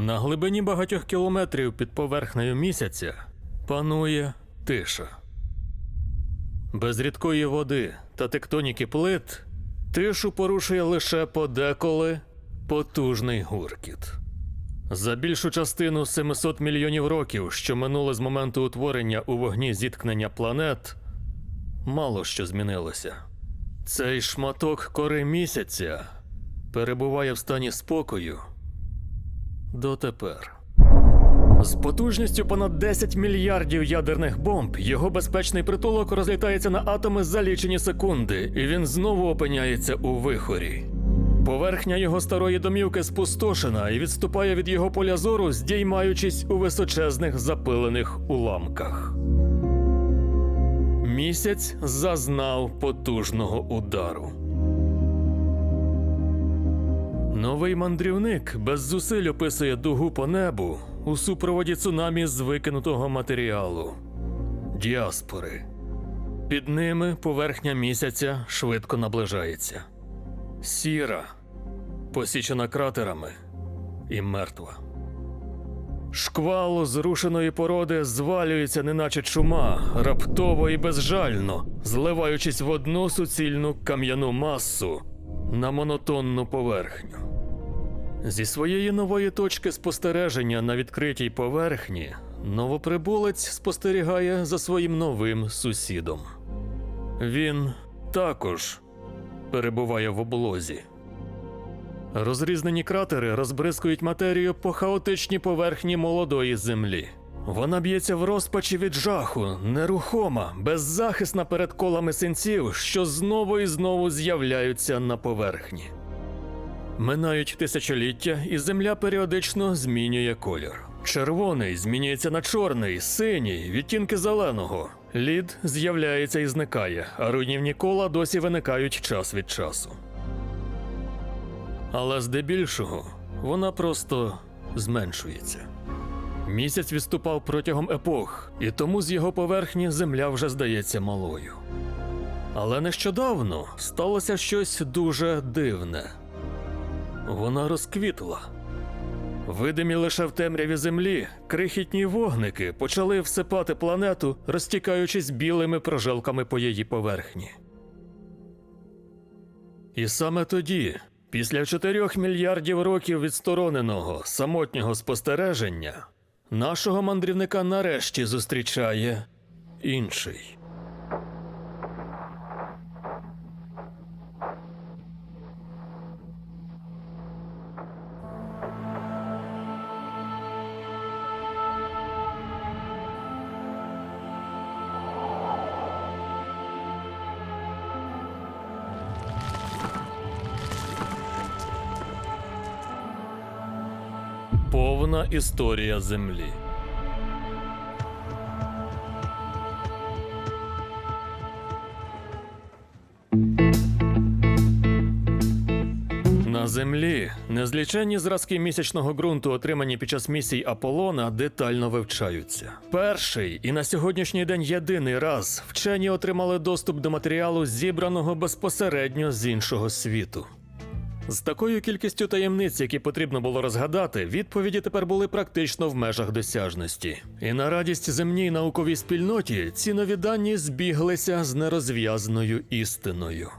На глибині багатьох кілометрів під поверхнею місяця панує тиша. Без рідкої води та тектоніки плит тишу порушує лише подеколи потужний гуркіт. За більшу частину 700 мільйонів років, що минули з моменту утворення у вогні зіткнення планет, мало що змінилося. Цей шматок кори місяця перебуває в стані спокою дотепер. З потужністю понад 10 мільярдів ядерних бомб його безпечний притулок розлітається на атоми за лічені секунди, і він знову опиняється у вихорі. Поверхня його старої домівки спустошена і відступає від його поля зору, здіймаючись у височезних запилених уламках. Місяць зазнав потужного удару. Новий мандрівник без зусиль описує дугу по небу у супроводі цунамі з викинутого матеріалу діаспори. Під ними поверхня місяця швидко наближається. Сіра, посічена кратерами і мертва. Шквал зрушеної породи звалюється, неначе чума, раптово і безжально, зливаючись в одну суцільну кам'яну масу на монотонну поверхню. Зі своєї нової точки спостереження на відкритій поверхні новоприбулець спостерігає за своїм новим сусідом. Він також перебуває в облозі. Розрізнені кратери розбризкують матерію по хаотичній поверхні молодої землі. Вона б'ється в розпачі від жаху, нерухома, беззахисна перед колами синців, що знову і знову з'являються на поверхні. Минають тисячоліття, і земля періодично змінює колір. Червоний змінюється на чорний, синій, відтінки зеленого. Лід з'являється і зникає, а руйнівні кола досі виникають час від часу. Але здебільшого вона просто зменшується. Місяць відступав протягом епох, і тому з його поверхні земля вже здається малою. Але нещодавно сталося щось дуже дивне. Вона розквітла. Видимі лише в темряві землі, крихітні вогники почали всипати планету, розтікаючись білими прожилками по її поверхні. І саме тоді, після 4 мільярдів років відстороненого самотнього спостереження, нашого мандрівника нарешті зустрічає інший. Повна історія Землі. На землі незліченні зразки місячного ґрунту, отримані під час місій Аполлона, детально вивчаються. Перший і на сьогоднішній день єдиний раз вчені отримали доступ до матеріалу, зібраного безпосередньо з іншого світу. З такою кількістю таємниць, які потрібно було розгадати, відповіді тепер були практично в межах досяжності. І на радість земній науковій спільноті ці нові дані збіглися з нерозв'язною істиною.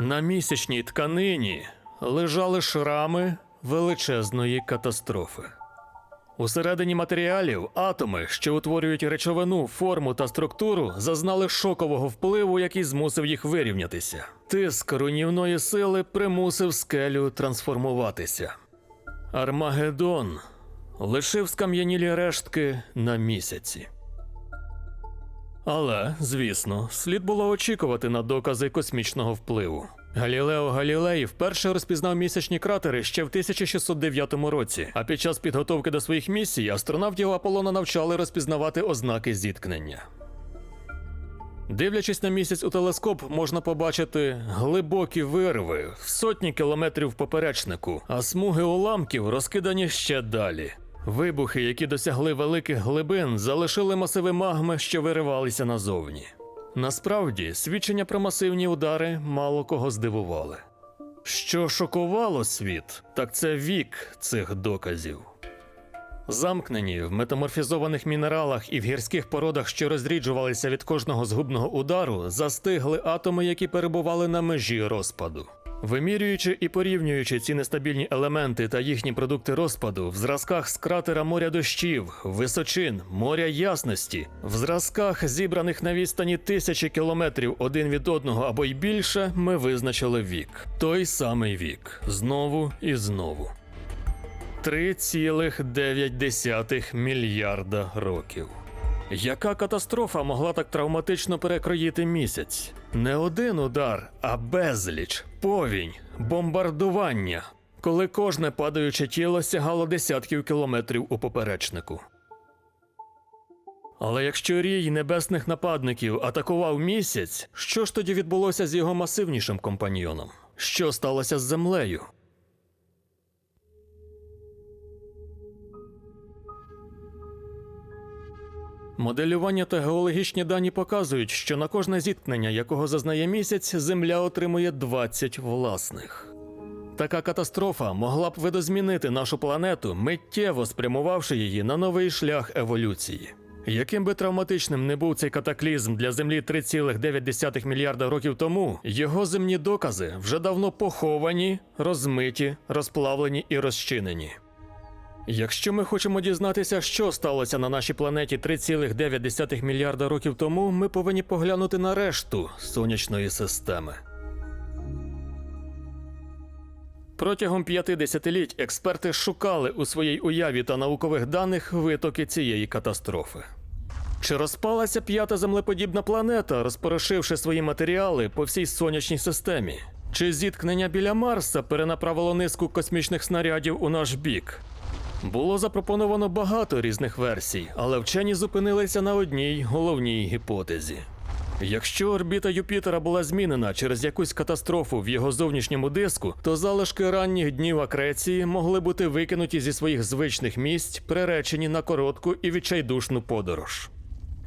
На місячній тканині лежали шрами величезної катастрофи. Усередині матеріалів атоми, що утворюють речовину, форму та структуру, зазнали шокового впливу, який змусив їх вирівнятися. Тиск руйнівної сили примусив скелю трансформуватися. Армагеддон лишив скам'янілі рештки на місяці. Але, звісно, слід було очікувати на докази космічного впливу. Галілео Галілей вперше розпізнав місячні кратери ще в 1609 році, а під час підготовки до своїх місій астронавтів Аполлона навчали розпізнавати ознаки зіткнення. Дивлячись на місяць у телескоп, можна побачити глибокі вирви в сотні кілометрів в поперечнику, а смуги уламків розкидані ще далі. Вибухи, які досягли великих глибин, залишили масиви магми, що виривалися назовні. Насправді, свідчення про масивні удари мало кого здивували. Що шокувало світ, так це вік цих доказів. Замкнені в метаморфізованих мінералах і в гірських породах, що розріджувалися від кожного згубного удару, застигли атоми, які перебували на межі розпаду. Вимірюючи і порівнюючи ці нестабільні елементи та їхні продукти розпаду в зразках з кратера моря дощів, височин, моря ясності, в зразках, зібраних на відстані тисячі кілометрів один від одного або й більше, ми визначили вік. Той самий вік. Знову і знову. 3,9 мільярда років. Яка катастрофа могла так травматично перекроїти місяць? Не один удар, а безліч, повінь, бомбардування, коли кожне падаюче тіло сягало десятків кілометрів у поперечнику. Але якщо рій небесних нападників атакував місяць, що ж тоді відбулося з його масивнішим компаньйоном? Що сталося з землею? Моделювання та геологічні дані показують, що на кожне зіткнення, якого зазнає місяць, Земля отримує 20 власних. Така катастрофа могла б видозмінити нашу планету, миттєво спрямувавши її на новий шлях еволюції. Яким би травматичним не був цей катаклізм для Землі 3,9 мільярда років тому, його земні докази вже давно поховані, розмиті, розплавлені і розчинені. Якщо ми хочемо дізнатися, що сталося на нашій планеті 3,9 мільярда років тому, ми повинні поглянути на решту сонячної системи. Протягом п'яти десятиліть експерти шукали у своїй уяві та наукових даних витоки цієї катастрофи. Чи розпалася п'ята землеподібна планета, розпорошивши свої матеріали по всій сонячній системі? Чи зіткнення біля Марса перенаправило низку космічних снарядів у наш бік? Було запропоновано багато різних версій, але вчені зупинилися на одній головній гіпотезі. Якщо орбіта Юпітера була змінена через якусь катастрофу в його зовнішньому диску, то залишки ранніх днів акреції могли бути викинуті зі своїх звичних місць, приречені на коротку і відчайдушну подорож.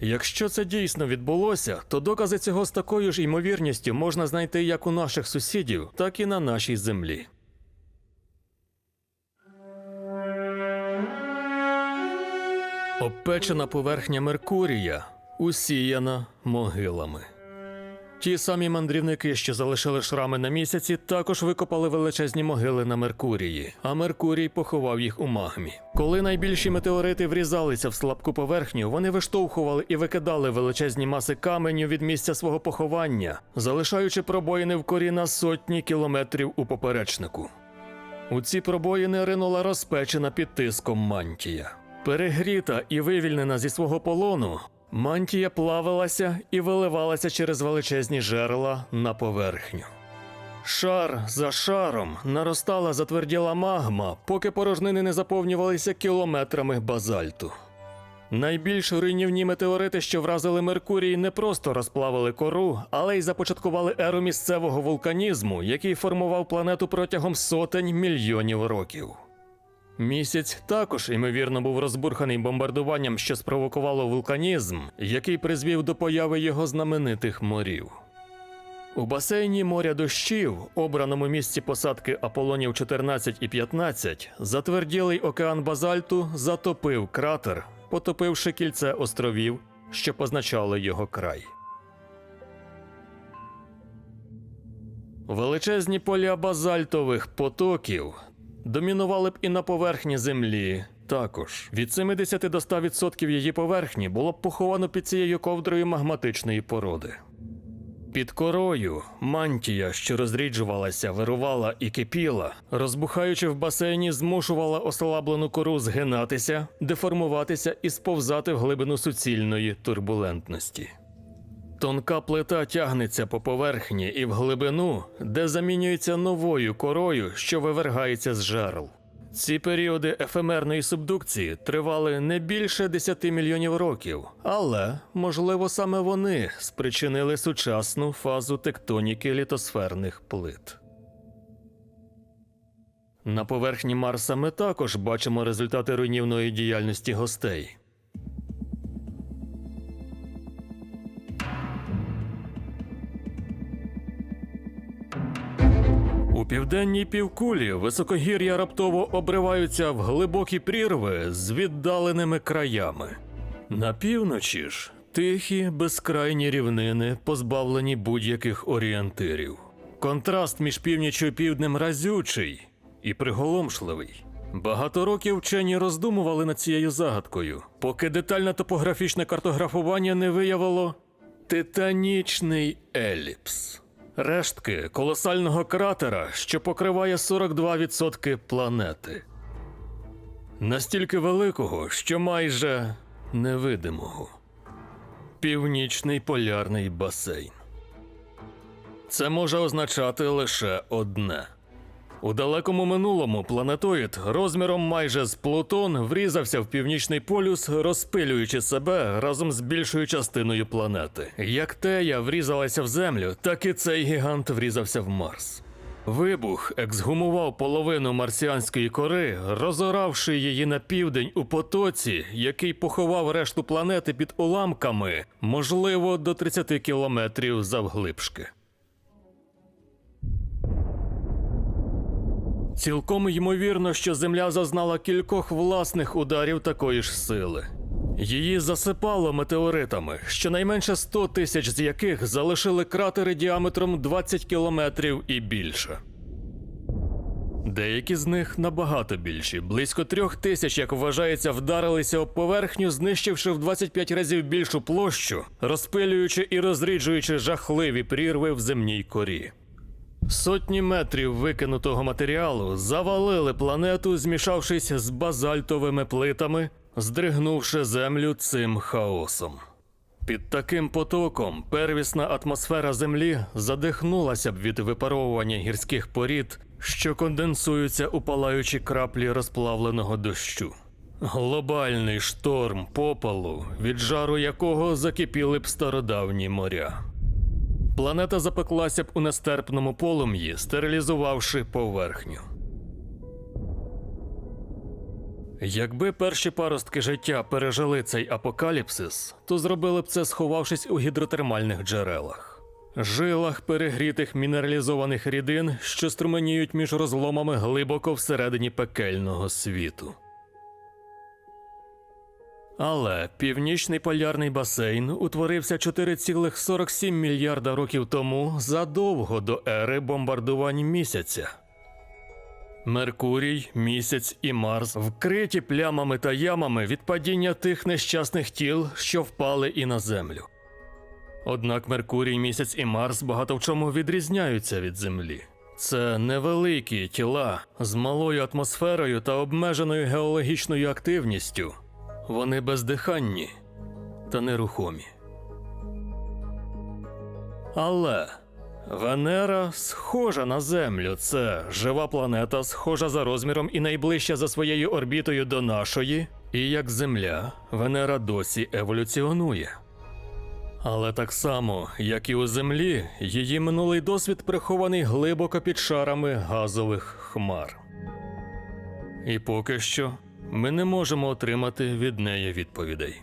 Якщо це дійсно відбулося, то докази цього з такою ж ймовірністю можна знайти як у наших сусідів, так і на нашій землі. Обпечена поверхня Меркурія усіяна могилами. Ті самі мандрівники, що залишили шрами на місяці, також викопали величезні могили на Меркурії, а Меркурій поховав їх у магмі. Коли найбільші метеорити врізалися в слабку поверхню, вони виштовхували і викидали величезні маси каменю від місця свого поховання, залишаючи пробоїни в корі на сотні кілометрів у поперечнику. У ці пробоїни ринула розпечена під тиском мантія. Перегріта і вивільнена зі свого полону, мантія плавилася і виливалася через величезні жерла на поверхню. Шар за шаром наростала затверділа магма, поки порожнини не заповнювалися кілометрами базальту. Найбільш руйнівні метеорити, що вразили Меркурій, не просто розплавили кору, але й започаткували еру місцевого вулканізму, який формував планету протягом сотень мільйонів років. Місяць також, ймовірно, був розбурханий бомбардуванням, що спровокувало вулканізм, який призвів до появи його знаменитих морів. У басейні моря дощів, обраному місці посадки Аполонів 14 і 15, затверділий океан базальту затопив кратер, потопивши кільце островів, що позначали його край. Величезні поля базальтових потоків домінували б і на поверхні землі. Також від 70 до 100% її поверхні було б поховано під цією ковдрою магматичної породи. Під корою мантія, що розріджувалася, вирувала і кипіла, розбухаючи в басейні, змушувала ослаблену кору згинатися, деформуватися і сповзати в глибину суцільної турбулентності. Тонка плита тягнеться по поверхні і в глибину, де замінюється новою корою, що вивергається з жерл. Ці періоди ефемерної субдукції тривали не більше 10 мільйонів років, але, можливо, саме вони спричинили сучасну фазу тектоніки літосферних плит. На поверхні Марса ми також бачимо результати руйнівної діяльності гостей. Південній півкулі високогір'я раптово обриваються в глибокі прірви з віддаленими краями. На півночі ж тихі безкрайні рівнини, позбавлені будь-яких орієнтирів. Контраст між північю і півднем разючий і приголомшливий. Багато років вчені роздумували над цією загадкою, поки детальне топографічне картографування не виявило титанічний еліпс. Рештки колосального кратера, що покриває 42% планети. Настільки великого, що майже невидимого. Північний полярний басейн. Це може означати лише одне. У далекому минулому планетоїд розміром майже з Плутон врізався в північний полюс, розпилюючи себе разом з більшою частиною планети. Як Тея врізалася в землю, так і цей гігант врізався в Марс. Вибух ексгумував половину марсіанської кори, розоравши її на південь у потоці, який поховав решту планети під уламками, можливо, до 30 кілометрів завглибшки. Цілком ймовірно, що Земля зазнала кількох власних ударів такої ж сили. Її засипало метеоритами, щонайменше 100 тисяч з яких залишили кратери діаметром 20 кілометрів і більше. Деякі з них набагато більші, близько трьох тисяч, як вважається, вдарилися об поверхню, знищивши в 25 разів більшу площу, розпилюючи і розріджуючи жахливі прірви в земній корі. Сотні метрів викинутого матеріалу завалили планету, змішавшись з базальтовими плитами, здригнувши землю цим хаосом. Під таким потоком первісна атмосфера Землі задихнулася б від випаровування гірських порід, що конденсуються у палаючі краплі розплавленого дощу. Глобальний шторм попелу, від жару якого закипіли б стародавні моря. Планета запеклася б у нестерпному полум'ї, стерилізувавши поверхню. Якби перші паростки життя пережили цей апокаліпсис, то зробили б це, сховавшись у гідротермальних джерелах, жилах перегрітих мінералізованих рідин, що струменіють між розломами глибоко всередині пекельного світу. Але північний полярний басейн утворився 4,47 мільярда років тому задовго до ери бомбардувань місяця. Меркурій, місяць і Марс вкриті плямами та ямами від падіння тих нещасних тіл, що впали і на землю. Однак Меркурій, місяць і Марс багато в чому відрізняються від Землі. Це невеликі тіла з малою атмосферою та обмеженою геологічною активністю. Вони бездиханні та нерухомі. Але Венера схожа на Землю. Це жива планета, схожа за розміром і найближча за своєю орбітою до нашої. І як Земля, Венера досі еволюціонує. Але так само, як і у Землі, її минулий досвід прихований глибоко під шарами газових хмар. І поки що ми не можемо отримати від неї відповідей.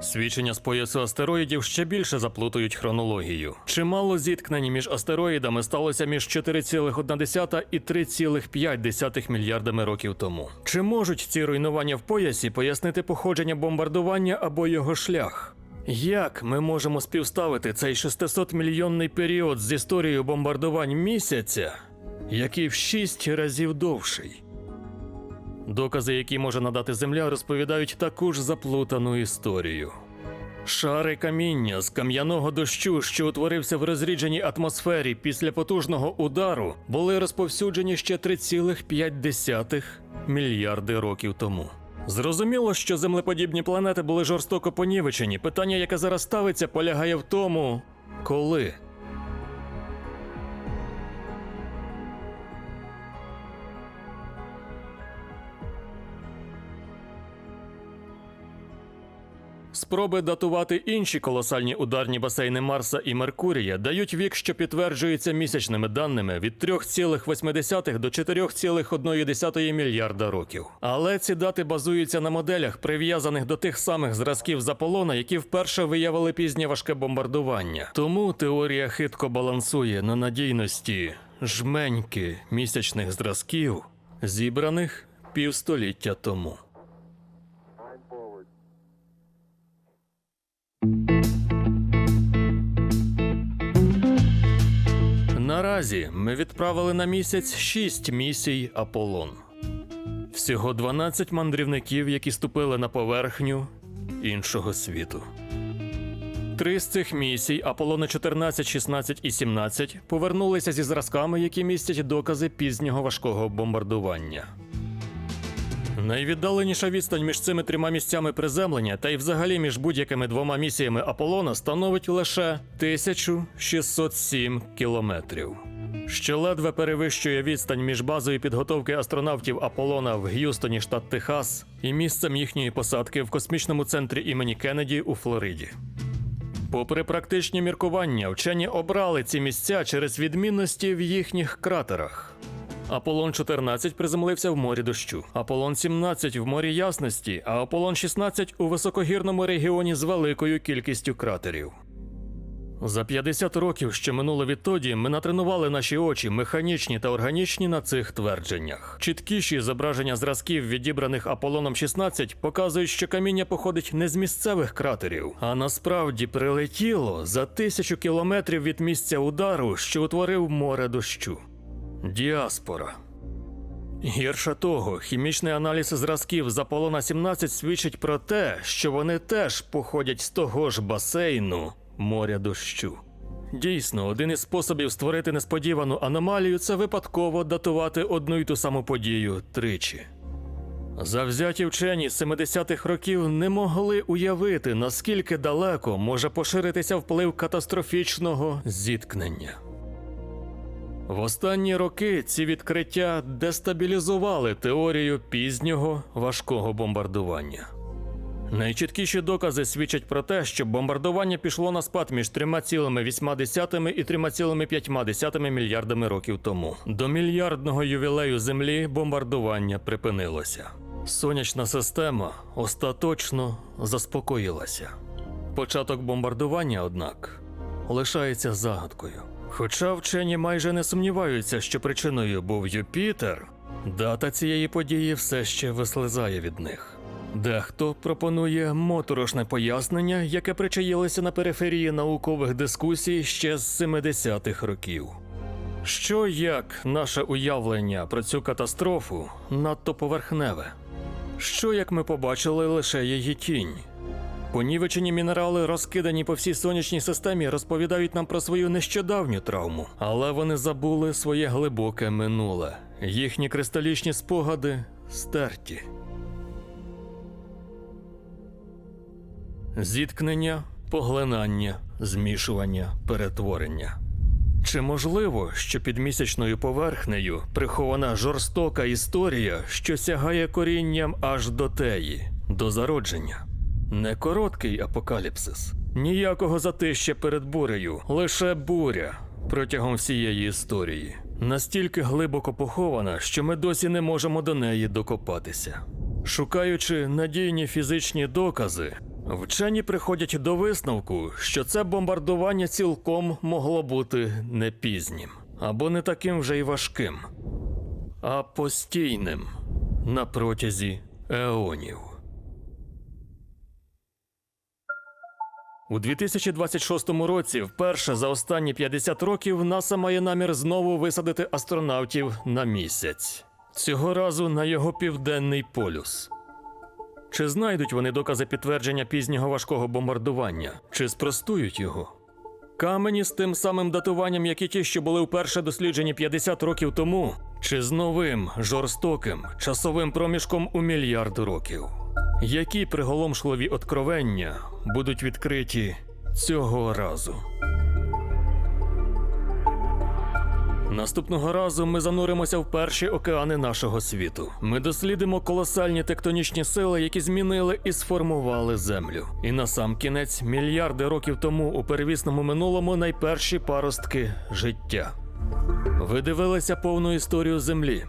Свідчення з поясу астероїдів ще більше заплутують хронологію. Чимало зіткнень між астероїдами сталося між 4,1 і 3,5 мільярдами років тому. Чи можуть ці руйнування в поясі пояснити походження бомбардування або його шлях? Як ми можемо співставити цей 600-мільйонний період з історією бомбардувань місяця, який в шість разів довший? Докази, які може надати Земля, розповідають таку ж заплутану історію. Шари каміння з кам'яного дощу, що утворився в розрідженій атмосфері після потужного удару, були розповсюджені ще 3,5 мільярди років тому. Зрозуміло, що землеподібні планети були жорстоко понівечені. Питання, яке зараз ставиться, полягає в тому, коли. Спроби датувати інші колосальні ударні басейни Марса і Меркурія дають вік, що підтверджується місячними даними від 3,8 до 4,1 мільярда років. Але ці дати базуються на моделях, прив'язаних до тих самих зразків з Аполлона, які вперше виявили пізнє важке бомбардування. Тому теорія хитко балансує на надійності жменьки місячних зразків, зібраних півстоліття тому. Наразі ми відправили на місяць 6 місій Аполлон. Всього 12 мандрівників, які ступили на поверхню іншого світу. Три з цих місій Аполлони 14, 16 і 17 повернулися зі зразками, які містять докази пізнього важкого бомбардування. Найвіддаленіша відстань між цими трьома місцями приземлення та й взагалі між будь-якими двома місіями Аполлона становить лише 1607 кілометрів, що ледве перевищує відстань між базою підготовки астронавтів Аполлона в Г'юстоні, штат Техас, і місцем їхньої посадки в космічному центрі імені Кеннеді у Флориді. Попри практичні міркування, вчені обрали ці місця через відмінності в їхніх кратерах. Аполлон 14 приземлився в морі дощу, Аполлон 17 в морі ясності, а Аполлон 16 у високогірному регіоні з великою кількістю кратерів. За 50 років, що минуло відтоді, ми натренували наші очі, механічні та органічні на цих твердженнях. Чіткіші зображення зразків, відібраних Аполлоном 16, показують, що каміння походить не з місцевих кратерів, а насправді прилетіло за тисячу кілометрів від місця удару, що утворив море дощу. Діаспора. Гірше того, хімічний аналіз зразків з Аполлона 17 свідчить про те, що вони теж походять з того ж басейну моря дощу. Дійсно, один із способів створити несподівану аномалію це випадково датувати одну й ту саму подію тричі. Завзяті вчені з 70-х років не могли уявити, наскільки далеко може поширитися вплив катастрофічного зіткнення. В останні роки ці відкриття дестабілізували теорію пізнього важкого бомбардування. Найчіткіші докази свідчать про те, що бомбардування пішло на спад між 3,8 і 3,5 мільярдами років тому. До мільярдного ювілею Землі бомбардування припинилося. Сонячна система остаточно заспокоїлася. Початок бомбардування, однак, лишається загадкою. Хоча вчені майже не сумніваються, що причиною був Юпітер, дата цієї події все ще вислизає від них. Дехто пропонує моторошне пояснення, яке причаїлося на периферії наукових дискусій ще з 70-х років. Що як наше уявлення про цю катастрофу надто поверхневе? Що як ми побачили лише її тінь? Понівечені мінерали, розкидані по всій сонячній системі, розповідають нам про свою нещодавню травму, але вони забули своє глибоке минуле. Їхні кристалічні спогади стерті. Зіткнення, поглинання, змішування, перетворення. Чи можливо, що під місячною поверхнею прихована жорстока історія, що сягає корінням аж до теї, до зародження? Не короткий апокаліпсис, ніякого затища перед бурею, лише буря протягом всієї історії, настільки глибоко похована, що ми досі не можемо до неї докопатися. Шукаючи надійні фізичні докази, вчені приходять до висновку, що це бомбардування цілком могло бути не пізнім, або не таким вже й важким, а постійним на протязі еонів. У 2026 році, вперше за останні 50 років, НАСА має намір знову висадити астронавтів на місяць. Цього разу на його південний полюс. Чи знайдуть вони докази підтвердження пізнього важкого бомбардування, чи спростують його? Камені з тим самим датуванням, як і ті, що були вперше досліджені 50 років тому, чи з новим жорстоким часовим проміжком у мільярд років? Які приголомшливі откровення будуть відкриті цього разу? Наступного разу ми зануримося в перші океани нашого світу. Ми дослідимо колосальні тектонічні сили, які змінили і сформували землю. І на сам кінець, мільярди років тому у первісному минулому найперші паростки життя. Ви дивилися повну історію землі.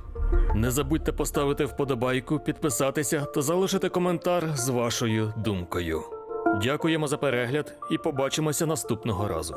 Не забудьте поставити вподобайку, підписатися та залишити коментар з вашою думкою. Дякуємо за перегляд і побачимося наступного разу.